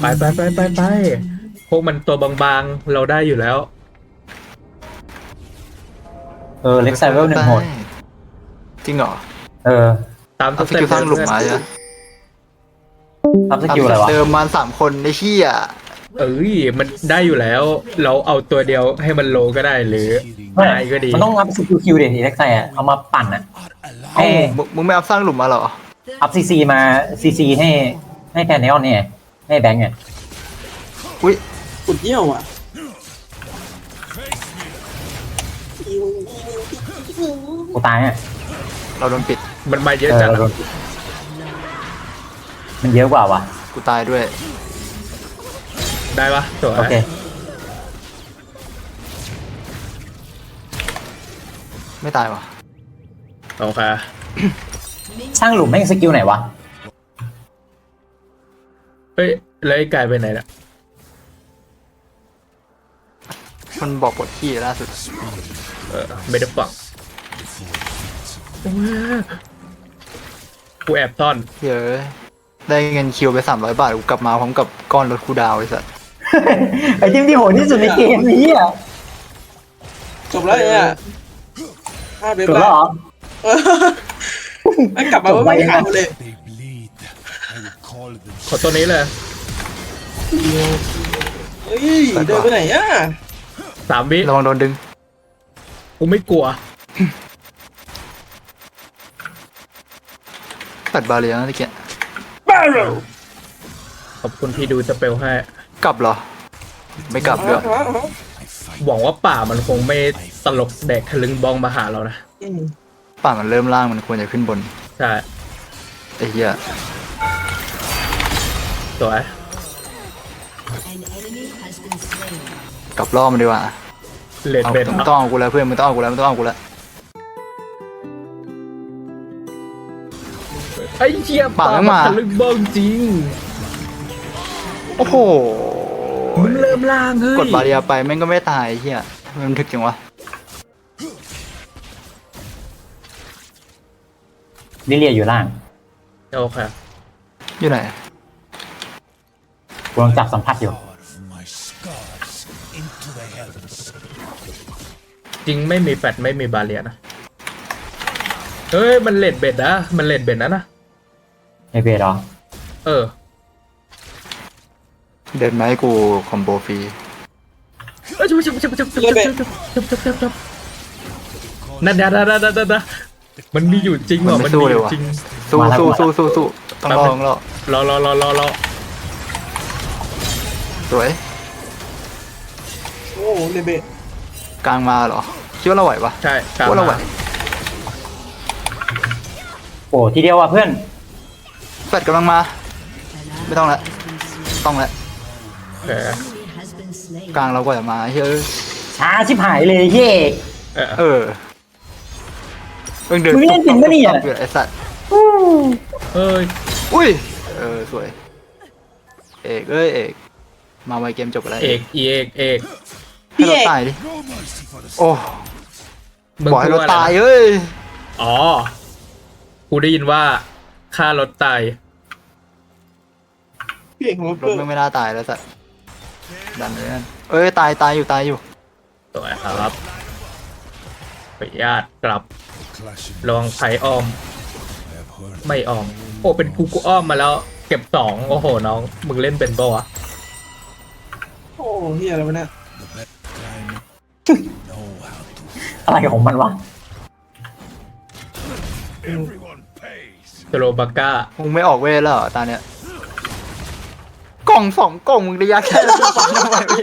ไปไปไปไปไปพวกมันตัวบางๆ เราได้อยู่แล้ว เออเล็กไซเวลหนึ่งโหดจริงเหรอ เออตามเอาสกิลสร้างหลุมมาใช่ไหมทับสกิลอะไรวะเดิมมาสามคนในเชี่ยเอ้ยมันได้อยู่แล้ว เราเอาตัวเดียวให้มันโลก็ได้หรือไม่นายก็ดีมันต้องอัพสกิลคิวเด็ดเล็กไซอะ เอามาปั่นอะให้มึงมึงไม่เอาสร้างหลุมมาเหรอ อัพซีซีมาซีซีให้ให้แพนเนลเนี่ย ให้แบงค์เนี่ยอุ้ยขุดเยี่ยวอะกูตายอะเราโดนปิด มันมาเยเออะอจังเราโดนมันเยอะกว่าวะกูตายด้วย ได้ปะสวยโอเคไม่ตายวะโอเคสร้างหลุมแม่งสกิลไหนวะ เฮ้ย แล้วไอ้กายไปไหนล่ะมันบอกปวดขี้ล่าสุดเออไม่ได้ฟังกูแอบซ่อนเฮ้ยได้เงินคิวไปสามร้อยบาทกูกลับมาพร้อมกับก้อนรถคูลดาวน์ไอ้สัสไอทีมที่โหดที่สุดในเกมนี้อะจบแล้วเนี่ยพลาดไปจบบ้าแล้วเหรอเออไม่กลับมาว่าไม่ขายหมดเลย They bleed. I will call them ขอตัวนี้เลย เฮ้ยเดินไปไหนอะสามวิระวังโดนดึง กูไม่กลัว ตัดบาเรียนะตะเกียบ้าเหรอขอบคุณที่ดูสเปลให้ กลับเหรอ ไม่กลับด้วยหวังว่าป่ามันคงไม่ตลกแดกทะลึงบองมาหาเรานะอืมป่ามันเริ่มล่างมันควรจะขึ้นบน ใช่ไอ้เหี้ยสวย กลับล่อมันดีกว่าเลดเอาเบนมึงต้องเอากูแล้วเพื่อนมึงต้องเอากูแล้วมึงต้องเอากูแล้วไอ้เหี้ยป่าไม่มาทะลึงบองจริงโอ้โหมึงเริ่มล่างเฮ้ยกดบาเรียไปแม่งก็ไม่ตายไอ้เหี้ยทำไมมันถึกจังวะลิเลียอยู่ล่างโอเคอยู่ไหนกูลองจับสัมผัสอยู่ ริงไม่มีแฟดไม่มีบาเรียนะ เฮ้ย มันเลดเบ็ดนะ มันเลดเบ็ดนะนะในเบสเหรอเออ เดินมาให้กูคอมโบฟรีเอ้ยจุ๊บจุ๊บจุ๊บจุ๊บจุ๊บจุ๊บจุ๊บจุ๊บจุ๊บจุ๊บนั่นนะนั่นนะนั่นนะนั่นนะมันมีอยู่จริงมันว่ะไม่มันสู้มีอเลยยู่วะจริง สู้มาแล้วสู้มาแล้วสู้สู้สู้ต้องรอต้องรอรอรอรอรอรอสวย โอ้โหเลเบะ กลางมาเหรอ คิดว่าเราไหวปะใช่กลางว่าเราไหวมาโอ้ทีเดียวว่ะเพื่อนแฟดกำลังมา ไม่ต้องละต้องละโอเคกลางเรากว่าจะมาเฮ้ยช้าชิบหายเลยเย่ เออเออเพิ่งเดินมึงเล่นจริงปะเนี่ย ตุ๊บๆๆไอ้สัตว์เฮ้ยอุ้ยเออสวย เอกเอ้ยเอก มาไวเกมจบไปแล้วเอกอีเอกเอกให้เราตายดิ No mercy for the โอ้มึงบอกให้พูเราดว่าอะไรตายนะเอ้ยอ๋อ กูได้ยินว่าค่ารถตาย พี่เอกของรถรเกิถดมึงไม่น่าตายแล้วสัตว์ดันเลยนั่นเอ้ยตายตายอยู่ตายอยู่สวยครับขออนุญาตกลับ clashing. ลองไผ่อ้อม I have heard ไม่อ้อม โอ้เป็นกูกูอ้อมมาแล้ว เก็บสองโอ้โหน้อง มึงเล่นเป็นปะวะโอ้เฮียอะไรวะเนี่ย อะไรของมันวะ Everyone pays. สโลบาก้ามึงไม่ออกเวทแล้วเหรอตาเนี้ยกล่องสองกล่องมึงระยะแค่นั้นฟังทำไมไม่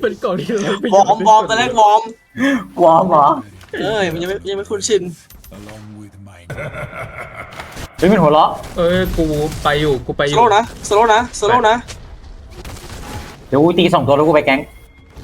เป็นก่อนที่เราไปวอร์มวอร์มตอนแรกวอร์มวอร์มเหรอเอ้ยมันยังไม่ยังไม่คุ้นชิน Along with mine. เฮ้ยมันหัวเราะเอ้ยกูไปอยู่กูไปอสยู่โลว์นะสโลว์นะสโลว์นะเดี๋ยวกูตีสองตัวแล้วกูไปแก๊ง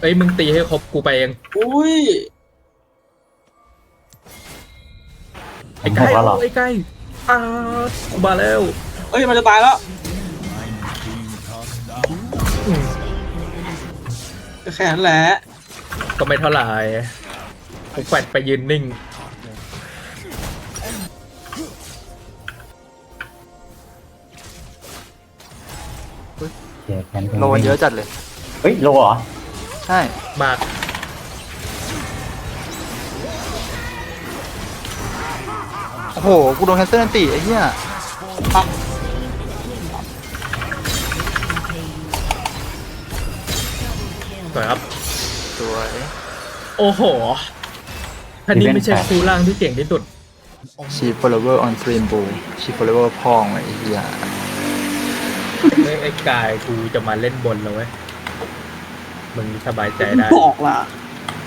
เอ้ยมึงตีให้ครบกูไปเองอุ้ยไอ้ไก่หกแล้วเหรอ ไอ้ไก่อ่ากูมาแล้วเอ้ยมันจะตายแล้วอืมก็แค่นั้นแหละก็ไม่เท่าไหร่กูแฟดไปยืนนิ่งแคนโลมันเยอะจัดเลย เฮ้ยโลเหรอ ใช่มากโอ้โห กูโดนแคนเซิลอันติไอ้เหี้ยสวยครับ สวย โอ้โหท่านนี้ไม่ใช่ครูล่างที่เก่งที่สุดชีฟอลเวอร์ออนสตรีมบูชีฟอลเวอร์พองไอ้เหี้ยไอ้ไอ้กายกูจะมาเล่นบนแล้วเว้ย มึงสบายใจได้ บอกล่ะ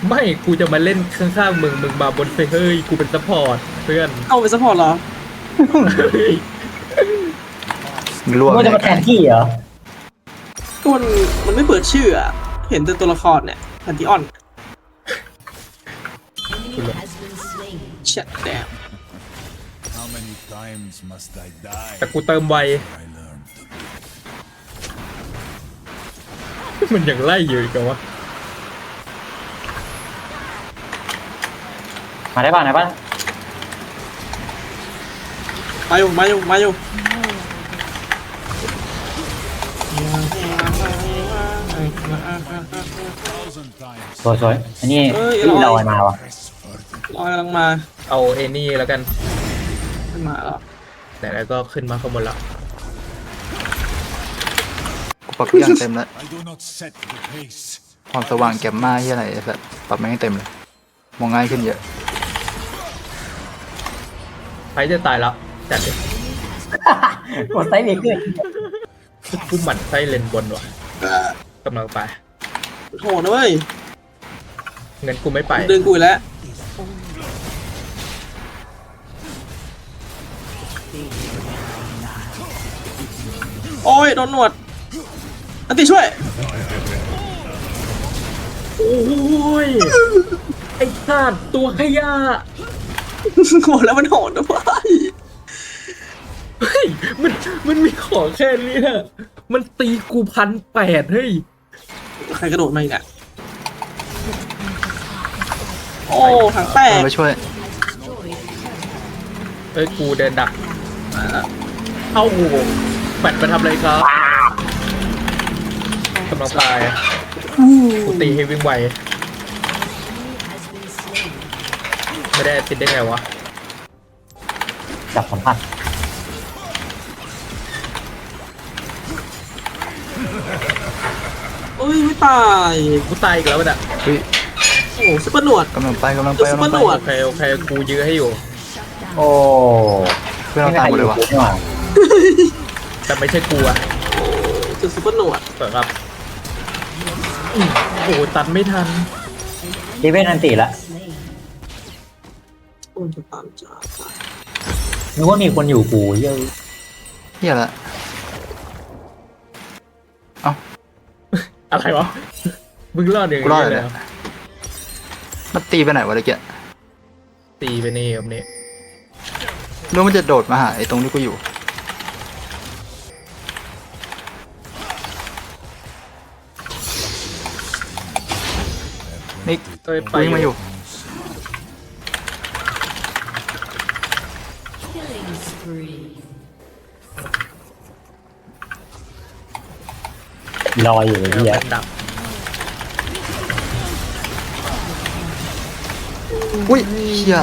ไม่กูจะมาเล่นข้างๆมึงมึงมาบนเฟเฮ้ยกูเป็นซัพพอร์ตเพื่อนเอาไปซัพพอร์ตเหรอเฮ้ยมึงรั่วมันไปจะมาแทนที่เหรอก็มันมันไม่เปิดชื่ออะเห็นแต่ตัวละครเนี่ยแพนติออนเช็ดแดม How many times must I die? แต่กูเติมไว I learned. มันยังไล่อยู่อีกเหรอวะมาได้ป่ะไหนป่ะมาอยู่มาอยู่มาอยู่ Thousand times. สวยสวยอันนี้เอ้ยที่เราเราเอามาวะ Press further. ลอยกำลังมาเอาเอนี่แล้วกัน ขึ้นมาแล้วแต่แล้วก็ขึ้นมาข้างบนแล้ว กูปรับทุกอย่างเต็มแล้ว ความสว่างแกมมาเหี้ยอะไรไอ้สัสปรับแม่งให้เต็มเลย มองง่ายขึ้นเยอะไปจะตายแล้วจัดดิกดไซส์เบรกเกอร์กูหมั่นไส้เลนบนว่ะกำลังไป โหดนะเว้ยเงินกูไม่ไปเดินกูอีกแล้วโอ้ยโดนหนวด อันติช่วย โอ้ย ไอ้สัตว์ตัวขยะบอกแล้วมันโหดนะเว้ยเฮ้ยมันมันมีของแค่เนี้ยมันตีกูพันแปดเฮ้ย ใครกระโดดมาอีกอะโอ้ถังแตกเอาไปช่วยเอ้ยกูเดินดักเอ้าแบตมาทำอะไรครับ กำลังตายกูตีให้วิ่งไวไม่ได้ติดได้ไงวะจับสัมผัสเอ้ยไม่ตายกูตายอีกแล้วเนี่ยเฮ้ยโอ้ซุปเปอร์หนวด กำลังไปกำลังไปกำลังซุปเปอร์หนไปวดโอเคโอเคกูยื้อให้อยู่ โอ้เพื่อนเราตามหมดเลยวะไม่มีใครอนี่หว่าแต่ไม่ใช่กูอะเจอซุปเปอร์หนวดเปิดครับอืม โอ้โหตัดไม่ทันดีเวนอันติละโอ้ยจะตามจ้านึกว่ามีคนอยู่กูเยอะเหี้ยละอะไรวะ มึงรอดอย่างกูรอดเลเลยยเหรอมันตีไปไหนวะตะเกียตีไปนี่แบบนี้รู้มันจะโดดมาหาไอ้ตรงที่กูอยู่ นี่เอ้ยไปวิ่งมาอยู่ลอยอยู่เดี๋ที่ยวเยมันดับอุ้ยเชี่ย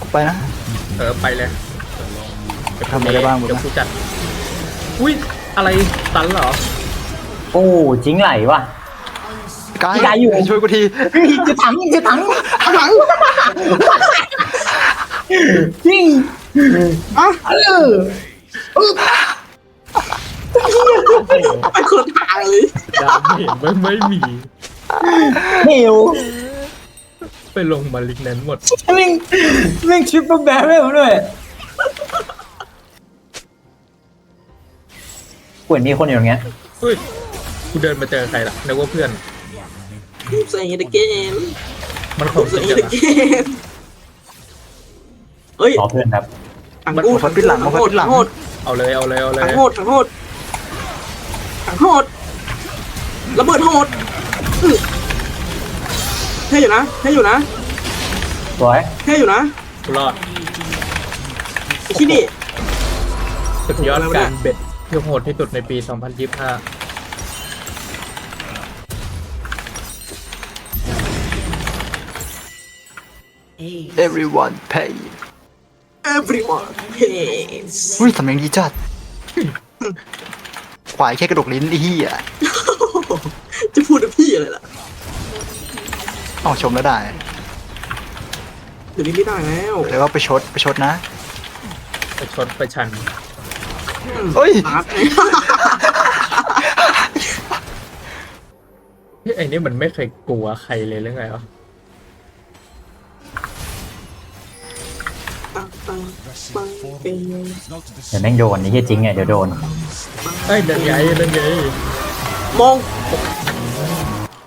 กูไปนะ เออไปเลยทำอะไรบ้างบุญนะเดี๋ยวกูจัดอุ้ยอะไรตันเหรอ โอ้จริงไหลว่ะ กายกายอยู่ ช่วยกูทีจะถังจะถังถังจริงอะเออไปคนละทางเลยดามเห็นไม่ไม่มี เฮวไปลงมาลิกนั้นหมด แม่งแม่งชิปเปอร์แบร์เรลด้วยกวนมีคนอยู่ตรงเงี้ย อุ้ยกูเดินมาเจอใครล่ะนึกว่าเพื่อน ใส่เดเกมมันของจใส่ริงเดจังเกมเฮ้ยขอเพื่อนครับถังกูถังโหดถังโหดเอาเลยเอาเลยเอาเลยถังโหดถังโหดถังโหดระเบิดโหดอื้อเท่อยู่นะเท่อยู่นะสวยเท่อยู่นะกูรอดไอ้ที่นี่ สุดยอดการเบ็ดที่โหดที่สุดในปี 2025 everyone pay everyone pays อุ้ยสำเนียงดีจัดขวายแค่กระดกลิ้นไอ้เหี้ยจะพูดกับพี่อะไรล่ะต้องชมแล้วได้เดี๋ยวนี้ไม่ได้แล้วเดี๋ยวก็ไปชดไปชดนะไปชนไปชันเฮ้ยครับเฮ้ยไอ้นี่มันไม่เคยกลัวใครเลยหรือไงวะ ปัง forward. เป็น Not the เดี๋ยวแม่งโดนนี่เฮียจริงไงเดี๋ยวโดนเอ้ยเดินไงเดินไงมอง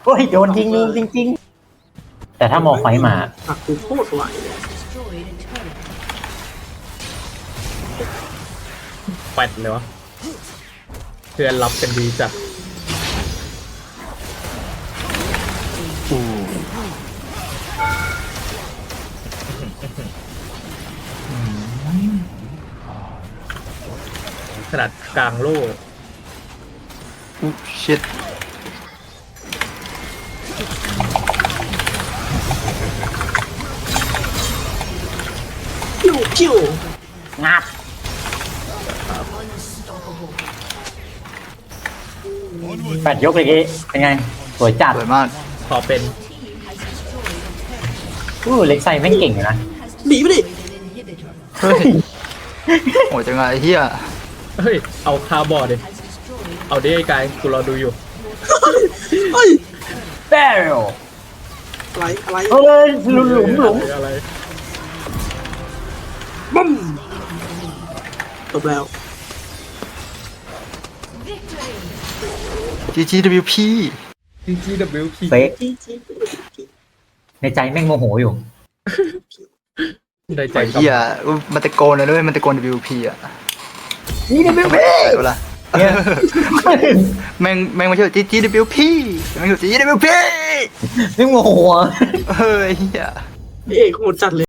โอ้ยโดนจริงจริงจริง ๆ แต่ถ้ามองไฟมาหักกูโคตรไหวเลยแปดเลยวะเพื่อนรับกันดีจัด ขนาดกลางโล่อุ๊ชิดคิวคิวงับ onward. แปดยกเลยกี้เป็นไง สวยจัดสวยมากพอเป็นอู้เล็กไซแม่งเก่งอยู่นะหนีไปดิ เฮ้ยโหดจังไงไอ้เหี้ย เฮ้ย เอาคาร์บอร์ดดิเอาดิไอ้กายกูรอดูอยู่ เฮ้ยแบลอะไรอะไรเอ้ยหลุมหลุมหลุมอะไร บึ้มจบแล้วจีจี WP GGWP เฟกจีจีในใจแม่งโมโหอยู่ได้ใจไอ้กับเหี้ยมันตะโกนเลยด้วยมันตะโกน WP อะ นี่เนี่ยทำไมเวลาเนี่ยแม่งแม่งไม่ใช่จีจี WP แม่งคือจี WP นี่โมโหเฮ้ยเหี้ยเอกโหดจัดเลย